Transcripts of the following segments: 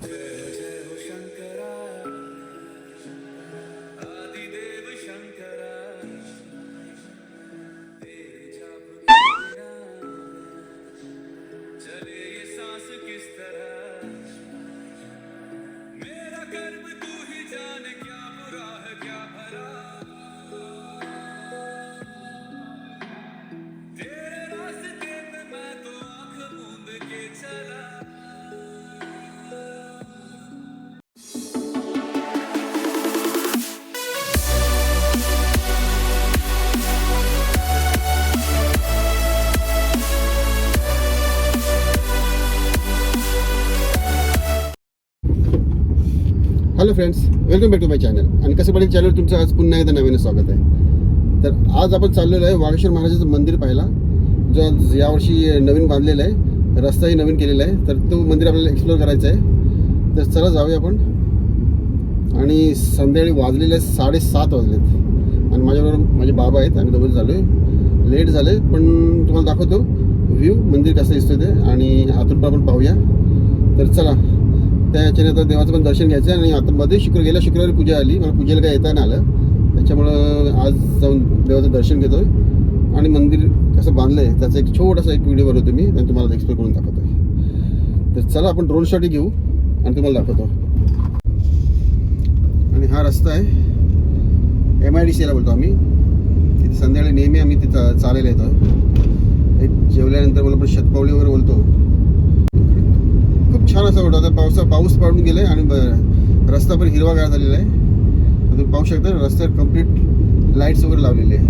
de friends welcome back to my channel आणि कसं पडेल चॅनल तुमचं आज पुन्हा एकदा नवीन स्वागत आहे. तर आज आपण चाललेलो आहे वागेश्वर महाराजाचं मंदिर पाहिला जो आज यावर्षी नवीन बांधलेलं आहे रस्ताही नवीन केलेला आहे. तर तो मंदिर आपल्याला एक्सप्लोर करायचं आहे. तर चला जाऊया आपण. आणि संध्याकाळी वाजलेले साडेसात वाजलेत. आणि माझ्याबरोबर माझे बाबा आहेत आम्ही दोघं झालो आहे लेट झाले पण तुम्हाला दाखवतो. व्ह्यू मंदिर कसं दिसतं ते. आणि आतून पण आपण पाहूया. तर चला. त्या याच्यानंतर आता देवाचं पण दर्शन घ्यायचं आणि आता मध्ये शुक्र गेल्या शुक्रवारी पूजा आली. मला पूजेला काय येता नाही आलं. त्याच्यामुळं आज जाऊन देवाचं दर्शन घेतोय. आणि मंदिर कसं बांधलं आहे त्याचा एक छोटासा एक व्हिडिओ बनवतो मी आणि तुम्हाला एक्सप्लेन करून दाखवतो. तर चला आपण ड्रोन शॉटही घेऊ आणि तुम्हाला दाखवतो. आणि हा रस्ता आहे. एम आय डी सीला बोलतो आम्ही. तिथे संध्याकाळी नेहमी आम्ही तिथं चालायला येतो. एक जेवल्यानंतर मला पण शतपावली वगैरे बोलतो. छान असं वाटतं आता पावसा पाऊस पडून गेलाय आणि रस्ता पण हिरवागार झालेला आहे. तुम्ही पाहू शकता रस्त्यावर कंप्लीट लाईट्स वगैरे लावलेले आहे.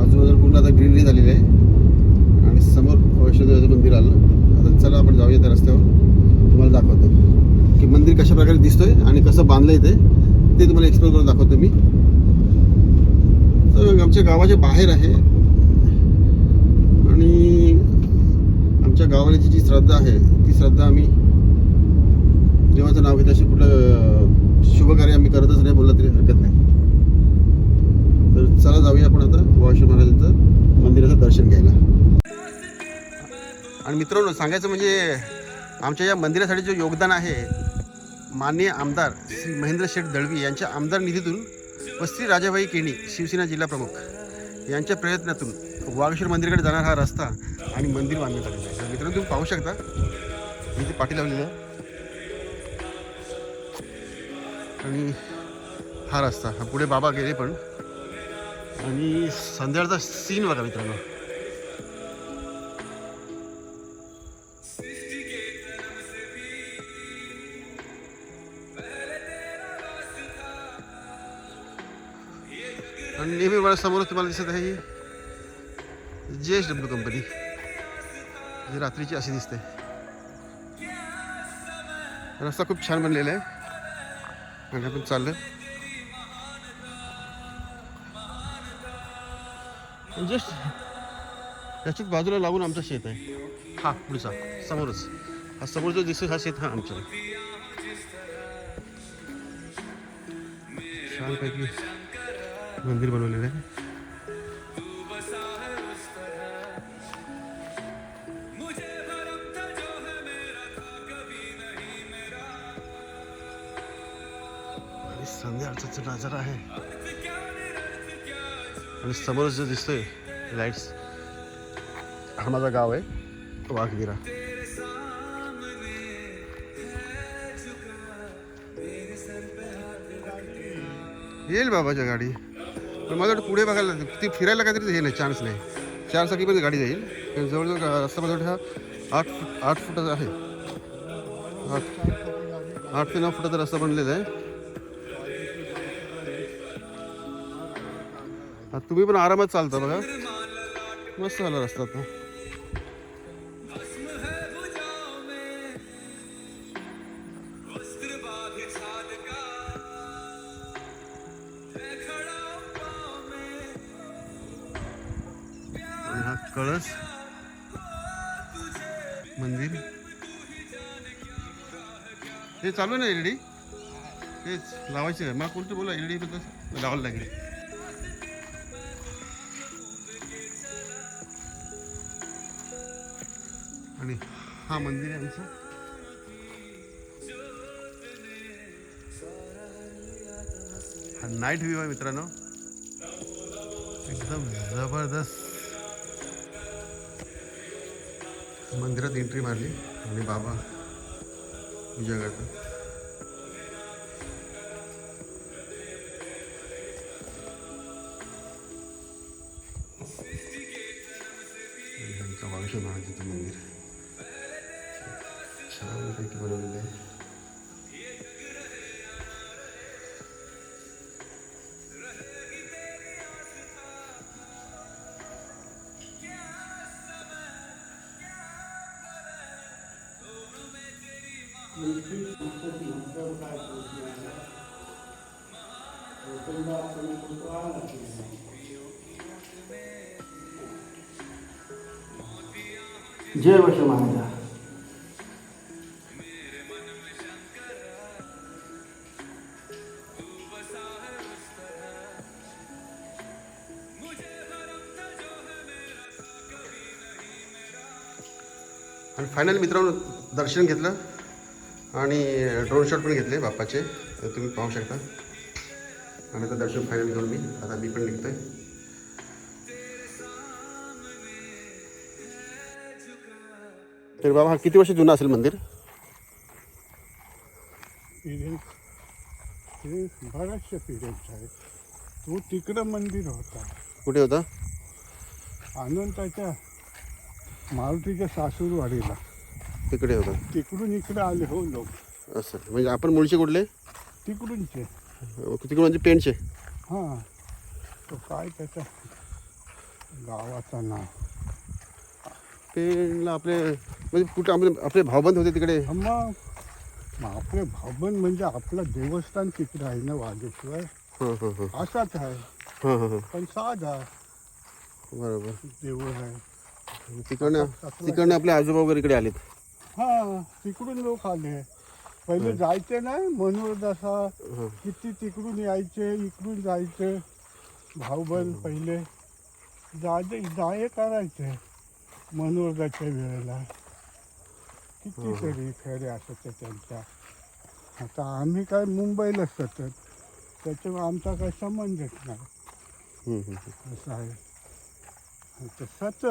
आजूबाजूला पूर्ण आता ग्रीनरी झालेली आहे. आणि समोर वैष्णोदेवाचं मंदिर आलं. आता चला आपण जाऊया त्या रस्त्यावर. तुम्हाला दाखवतो. की मंदिर कशा प्रकारे दिसतोय आणि कसं बांधलंय ते ते तुम्हाला एक्सप्लोर करून दाखवतो मी. तर आमच्या गावाच्या बाहेर आहे. आणि आमच्या गावाची जी श्रद्धा आहे ती श्रद्धा आम्ही देवाचं नाव घेत अशी कुठलं शुभकार्य आम्ही करतच नाही बोललं तरी हरकत नाही. तर चला जाऊया आपण आता वाळशे महाराजांचं मंदिराचं दर्शन घ्यायला. आणि मित्रांनो सांगायचं म्हणजे आमच्या या मंदिरासाठी जो योगदान आहे माननीय आमदार श्री महेंद्र शेठ दळवी यांच्या आमदार निधीतून व श्री राजाबाई केणी शिवसेना जिल्हा प्रमुख यांच्या प्रयत्नातून वागेश्वर मंदिराकडे जाणारा हा रस्ता आणि मंदिर बांधण्यात आलेलं आहे. तर मित्रांनो तुम्ही पाहू शकता. इथे पाठी लावलेली आहे. आणि हा रस्ता हा पुढे बाबा गेले पण. आणि संध्याकाळचा सीन बघा मित्रांनो. आणि नेहमी मला समोर तुम्हाला दिसत आहे ही जे एस डब्ल्यू कंपनी जी रात्रीची अशी दिसते. रस्ता खूप छान बनलेला आहे. आणि आपण चाललं जस्ट त्याच्याच बाजूला लागून आमचं शेत आहे. हा पुढचा समोरच. हा समोर जो दिसतो हा शेत हा आमचा छानपैकी मंदिर बनवलेलं आहे. नज़ारा आहे आणि समोर जो दिसतोय लाईट्स हा माझा गाव आहे वाघगिरा येईल बाबाच्या गाडी। पण मला वाटतं पुढे बघायला ती फिरायला काहीतरी हे नाही चान्स नाही. चार गाडी जाईल. पण जवळजवळ रस्ता हा आठ फूट आठ फुटाचा आहे. आठ आठ ते नऊ फुटाचा रस्ता बनलेला आहे. तुम्ही पण आरामात चालता बघा. मस्त झाला रस्ता तो. हा कळस मंदिर. हे चालू आहे ना एल डी तेच लावायचं मग मला कोणतं बोला एलडी लावायला लागेल. आणि हा मंदिर आहे आमचं. हा नाईट व्ह्यू आहे मित्रांनो. एकदम जबरदस्त. मंदिरात एंट्री मारली. आणि बाबा पूजा करतो वागशे महाराजांचं मंदिर छानपैकी बनवलेलं आहे. जय वैष्णव फायनल मित्रांनो दर्शन घेतलं आणि ड्रोन शॉट पण घेतले बाप्पाचे. तर तुम्ही पाहू शकता. आणि आता दर्शन फायनल घेऊन मी आता मी पण निघतोय. तर बाबा हा किती वर्ष जुना असेल मंदिर? पिरियड बऱ्याचशा पिरियडचा आहे तो तिकडं मंदिर होता कुठे होता? अनंताच्या मारुतीच्या सासूरवाडीला. तिकडे होता. तिकडून इकडे आले हो लोक. असं. म्हणजे आपण मुळचे कुठले? तिकडूनचे. तिकडे म्हणजे पेंटचे हां. तो काय त्याचा? गावाचं नाव. पेंटला आपले म्हणजे कुठे आपले आपले भावबंद होते तिकडे? हा मग. मग आपले भावबंद म्हणजे आपलं देवस्थान तिकडे आहे ना वागेश्वर? हां हां हां. असाच आहे. हां हां हां. पण साधा बरोबर. देऊळ आहे. तिकडनं तिकडनं आपले आजोबा वगैरे इकडे आलेत. हा तिकडून लोक आले. पहिले जायचे नाही मनोर हां. किती तिकडून यायचे इकडून जायचे. भाऊबंद पहिले. जाजे जाये करायचे. मनोरजाच्या वेळेला. कितीतरी फेरे असायचे त्यांच्या. आता आम्ही काय मुंबईला सतत. त्याच्यामुळे आमचा काही संबंधच नाही. असं आहे. सतत.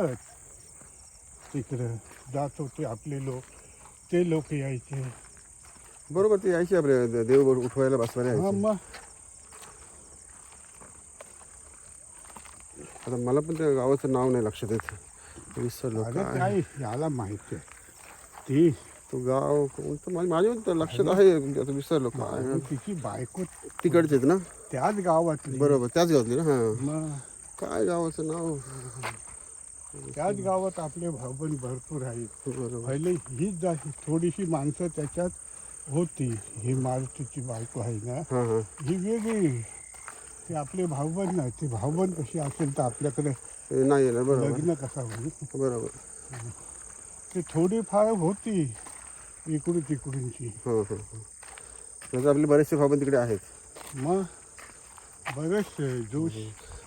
तिकडं जात होते आपले लोक. ते लोक यायचे. बरोबर ते यायचे आपले देव उठवायला बसवायला हा यायचे. मग. आता मला पण त्या गावाचं नाव नाही लक्षात येत. विसरलो अरे काय? काय याला माहिती आहे. ती तो गाव कोणतं माझ्या माझ्या लक्षात आहे आता विसरलो काय? आणि तिची बायको तिकडचे ना? त्याच गावातली. बरोबर त्याच गावातली ना? हां. मग. काय गावाचं नाव? त्याच गावात आपले भाऊबंद भरपूर आहेत. पहिले हीच जा थोडीशी माणसं त्याच्यात होती. ही मारुतीची बायको आहे ना. हां वेगळी. ती आपले भाऊबंद नाही ती भाऊबंद कशी असेल तर आपल्याकडे नाही येणार बरोबर. लग्न कसा होईल? बरोबर. ते थोडीफार होती इकडून तिकडूनची. हां हां हां. म्हणजे आपले बरेचसे भावबंद तिकडे आहेत. मग बरेचसे जोश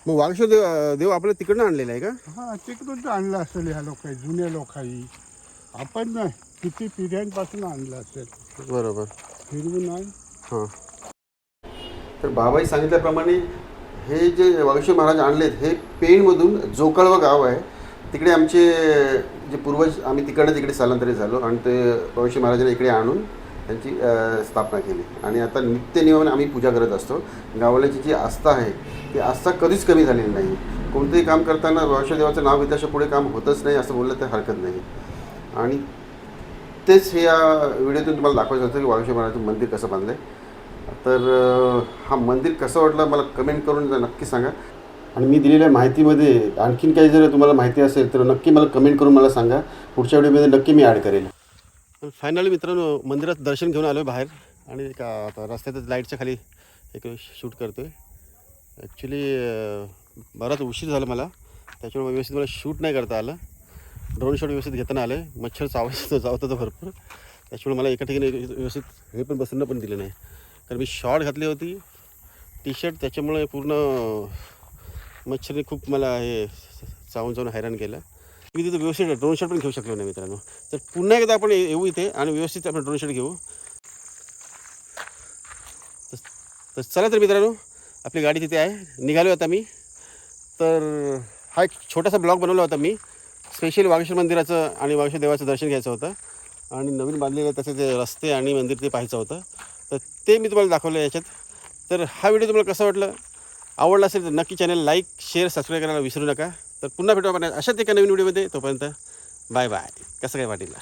मग वागेश्वर देव देव आपल्या तिकडनं आणलेला आहे का? हा तिकडून आणलं असेल ह्या लोकांनी जुन्या लोकांनी आपण नाही किती पिढ्यांपासून आणलं असेल. बरोबर. फिरवून आण. हां. तर बाबाई सांगितल्याप्रमाणे हे जे वागेश्वर महाराज आणलेत हे पेणमधून जोकळव गाव आहे. तिकडे आमचे जे पूर्वज आम्ही तिकडनं तिकडे स्थलांतरित झालो आणि ते वागेश्वर महाराजांना इकडे आणून त्यांची स्थापना केली. आणि आता नित्यनियमाने आम्ही पूजा करत असतो. गावाल्याची जी आस्था आहे ते आस्था कधीच कमी झालेली नाही. कोणतंही काम करताना वागेश्वर देवाचं नाव घेतल्याशिवाय पुढे काम होतच नाही असं बोललं तर हरकत नाही. आणि तेच हे या व्हिडिओतून तुम्हाला दाखवायचं होतं की वागेश्वर महाराजांचं मंदिर कसं बांधलं आहे तर हा मंदिर कसं वाटलं मला कमेंट करून नक्की सांगा. आणि मी दिलेल्या माहितीमध्ये आणखीन काही जर तुम्हाला माहिती असेल तर नक्की मला कमेंट करून मला सांगा. पुढच्या व्हिडिओमध्ये नक्की मी ॲड करेल. फायनली मित्रांनो मंदिरात दर्शन घेऊन आलो आहे बाहेर. आणि एका आता रस्त्यातच लाईटच्या खाली एक शूट करतो आहे ॲक्च्युली बराच उशीर झाला मला. त्याच्यामुळे व्यवस्थित मला शूट नाही करता आलं. ड्रोन शॉट व्यवस्थित घेताना आलं. आहे मच्छर चावायचं चावत होतं भरपूर. त्याच्यामुळे मला एका ठिकाणी व्यवस्थित हे पण बसणं पण दिलं नाही. कारण मी शॉर्ट घातली होती. टी शर्ट त्याच्यामुळे पूर्ण मच्छरने खूप मला हे चावून चावून हैराण केलं. मी तिथं व्यवस्थित ड्रोन शॉट पण घेऊ शकलो नाही मित्रांनो. तर पुन्हा एकदा आपण येऊ इथे आणि व्यवस्थित आपण ड्रोन शॉट घेऊ. तर चला तर मित्रांनो. आपली गाडी तिथे आहे. निघालो आता मी. तर हा एक छोटासा ब्लॉग बनवला होता मी. स्पेशल वागेश्वर मंदिराचं आणि वागेश्वर देवाचं दर्शन घ्यायचं होतं. आणि नवीन बांधलेलं त्याचे जे रस्ते आणि मंदिर ते पाहायचं होतं. तर ते मी तुम्हाला दाखवलं याच्यात. तर हा व्हिडिओ तुम्हाला कसा वाटलं? आवडला असेल तर नक्की चॅनल लाईक शेअर सबस्क्राईब करायला विसरू नका. तर पुन्हा भेटू आपण अशाच एका नवीन व्हिडिओमध्ये. तोपर्यंत बाय बाय. कसं काय वाटेल?